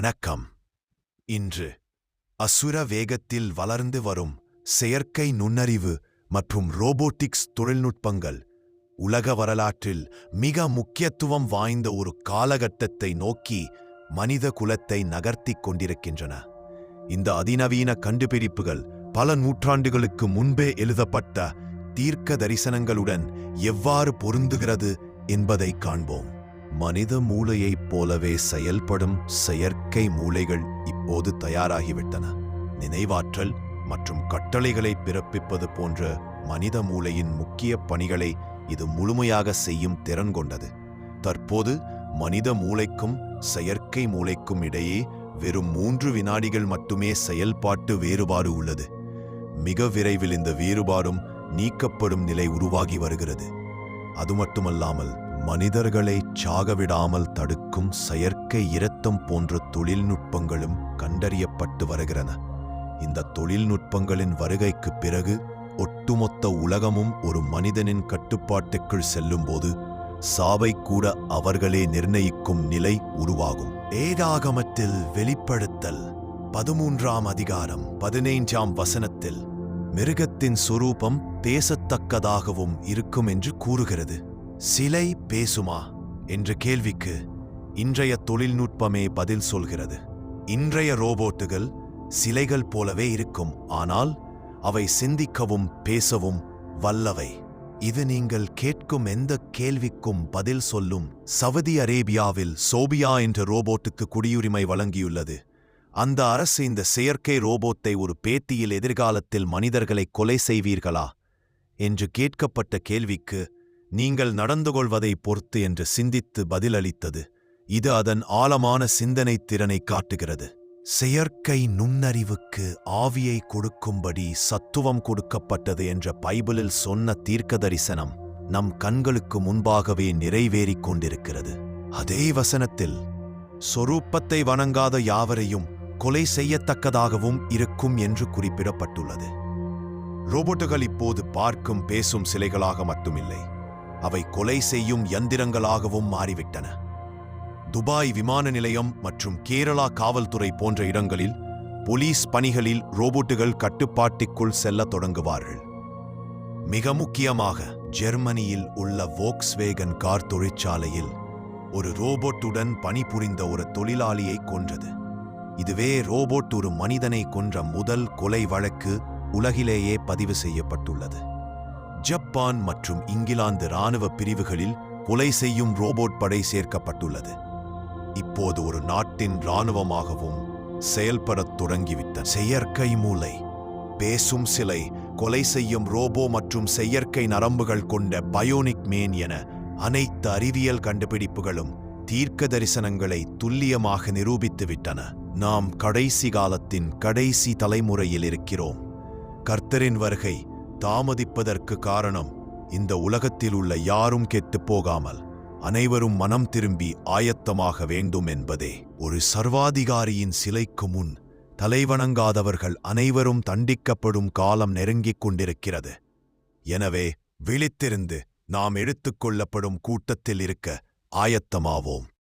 வணக்கம். இன்று அசுர வேகத்தில் வளர்ந்து வரும் செயற்கை நுண்ணறிவு மற்றும் ரோபோட்டிக்ஸ் தொழில்நுட்பங்கள் உலக வரலாற்றில் மிக முக்கியத்துவம் வாய்ந்த ஒரு காலகட்டத்தை நோக்கி மனித குலத்தை நகர்த்திக் கொண்டிருக்கின்றன. இந்த அதிநவீன கண்டுபிடிப்புகள் பல நூற்றாண்டுகளுக்கு முன்பே எழுதப்பட்ட தீர்க்க தரிசனங்களுடன் எவ்வாறு பொருந்துகிறது என்பதை காண்போம். மனித மூளையைப் போலவே செயல்படும் செயற்கை மூளைகள் இப்போது தயாராகிவிட்டன. நினைவாற்றல் மற்றும் கட்டளைகளை பிறப்பிப்பது போன்ற மனித மூளையின் முக்கிய பணிகளை இது முழுமையாக செய்யும் திறன் கொண்டது. தற்போது மனித மூளைக்கும் செயற்கை மூளைக்கும் இடையே வெறும் மூன்று வினாடிகள் மட்டுமே செயல்பாட்டு வேறுபாடு உள்ளது. மிக விரைவில் இந்த வேறுபாடும் நீக்கப்படும் நிலை உருவாகி வருகிறது. அது மட்டுமல்லாமல் மனிதர்களை சாகவிடாமல் தடுக்கும் செயற்கை இரத்தம் போன்ற தொழில்நுட்பங்களும் கண்டறியப்பட்டு வருகிறன. இந்த தொழில்நுட்பங்களின் வருகைக்குப் பிறகு ஒட்டுமொத்த உலகமும் ஒரு மனிதனின் கட்டுப்பாட்டுக்குள் செல்லும்போது சாவை கூட அவர்களே நிர்ணயிக்கும் நிலை உருவாகும். ஏதாகமத்தில் வெளிப்படுத்தல் பதிமூன்றாம் அதிகாரம் பதினைஞ்சாம் வசனத்தில் மிருகத்தின் சுரூபம் பேசத்தக்கதாகவும் இருக்கும் என்று கூறுகிறது. சிலை பேசுமா? என்ற கேள்விக்கு இன்றைய தொழில்நுட்பமே பதில் சொல்கிறது. இன்றைய ரோபோட்டுகள் சிலைகள் போலவே இருக்கும். ஆனால் அவை சிந்திக்கவும் பேசவும் வல்லவை. இது நீங்கள் கேட்கும் எந்த கேள்விக்கும் பதில் சொல்லும் சவுதி அரேபியாவில் சோபியா என்ற ரோபோட்டுக்கு குடியுரிமை வழங்கியுள்ளது. அந்த அரசு இந்த செயற்கை ரோபோட்டை ஒரு பேத்தியில் எதிர்காலத்தில் மனிதர்களை கொலை செய்வீர்களா? என்று கேட்கப்பட்ட கேள்விக்கு நீங்கள் நடந்து கொள்வதை பொறுத்து என்று சிந்தித்து பதிலளித்தது. இது அதன் ஆழமான சிந்தனை திறனை காட்டுகிறது. செயற்கை நுண்ணறிவுக்கு ஆவியை கொடுக்கும்படி சத்துவம் கொடுக்கப்பட்டது என்ற பைபிளில் சொன்ன தீர்க்க தரிசனம் நம் கண்களுக்கு முன்பாகவே நிறைவேறிக் கொண்டிருக்கிறது. அதே வசனத்தில் சொரூப்பத்தை வணங்காத யாவரையும் கொலை செய்யத்தக்கதாகவும் இருக்கும் என்று குறிப்பிடப்பட்டுள்ளது. ரோபோட்டுகள் இப்போது பார்க்கும் பேசும் சிலைகளாக மட்டுமில்லை. அவை கொலை செய்யும் யந்திரங்களாகவும் மாறிவிட்டன. துபாய் விமான நிலையம் மற்றும் கேரளா காவல்துறை போன்ற இடங்களில் போலீஸ் பணிகளில் ரோபோட்டுகள் கட்டுப்பாட்டிற்குள் செல்ல தொடங்குவார்கள். மிக முக்கியமாக ஜெர்மனியில் உள்ள வோக்ஸ்வேகன் கார் தொழிற்சாலையில் ஒரு ரோபோட்டுடன் பணிபுரிந்த ஒரு தொழிலாளியை கொன்றது. இதுவே ரோபோட் ஒரு மனிதனை கொன்ற முதல் கொலை வழக்கு உலகிலேயே பதிவு செய்யப்பட்டுள்ளது. ஜப்பான் மற்றும் இங்கிலாந்து இராணுவ பிரிவுகளில் கொலை செய்யும் ரோபோட் படை சேர்க்கப்பட்டுள்ளது. இப்போது ஒரு நாட்டின் இராணுவமாகவும் செயல்படத் தொடங்கிவிட்ட செயற்கை மூளை பேசும் சிலை கொலை செய்யும் ரோபோ மற்றும் செயற்கை நரம்புகள் கொண்ட பயோனிக் மேன் என அனைத்து அறிவியல் கண்டுபிடிப்புகளும் தீர்க்க தரிசனங்களை துல்லியமாக நிரூபித்துவிட்டன நாம் கடைசி காலத்தின் கடைசி தலைமுறையில் இருக்கிறோம். கர்த்தரின் வருகை தாமதிப்பதற்கு காரணம் இந்த உலகத்தில் உள்ள யாரும் கெட்டுப் போகாமல் அனைவரும் மனம் திரும்பி ஆயத்தமாக வேண்டும் என்பதே. ஒரு சர்வாதிகாரியின் சிலைக்கு முன் தலைவணங்காதவர்கள் அனைவரும் தண்டிக்கப்படும் காலம் நெருங்கிக் கொண்டிருக்கிறது. எனவே விழித்திருந்து நாம் எடுத்துக்கொள்ளப்படும் கூட்டத்தில் இருக்க ஆயத்தமாவோம்.